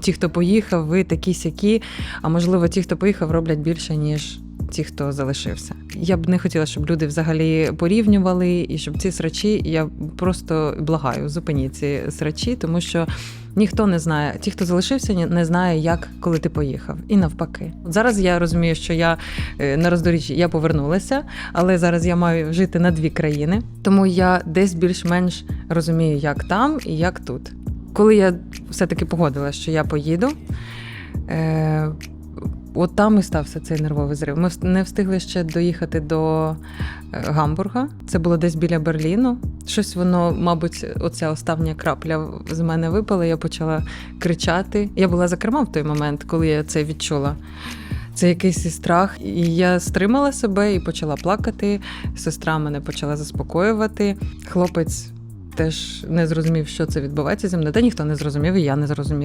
ті, хто поїхав, ви такі сякі. А можливо, ті, хто поїхав, роблять більше, ніж ті, хто залишився. Я б не хотіла, щоб люди взагалі порівнювали, і щоб ці срачі, я просто благаю, зупиніть ці срачі, тому що ніхто не знає, ті, хто залишився, не знає, як коли ти поїхав, і навпаки. Зараз я розумію, що я е, на роздоріжжі я повернулася, але зараз я маю жити на дві країни, тому я десь більш-менш розумію, як там і як тут. Коли я все-таки погодилася, що я поїду. Е, От там і стався цей нервовий зрив. Ми не встигли ще доїхати до е, Гамбурга. Це було десь біля Берліну. Щось воно, мабуть, оця остання крапля з мене випала. Я почала кричати. Я була за кермом в той момент, коли я це відчула. Це якийсь страх. І я стримала себе і почала плакати. Сестра мене почала заспокоювати. Хлопець теж не зрозумів, що це відбувається зі мною. Та ніхто не зрозумів, і я не зрозуміла.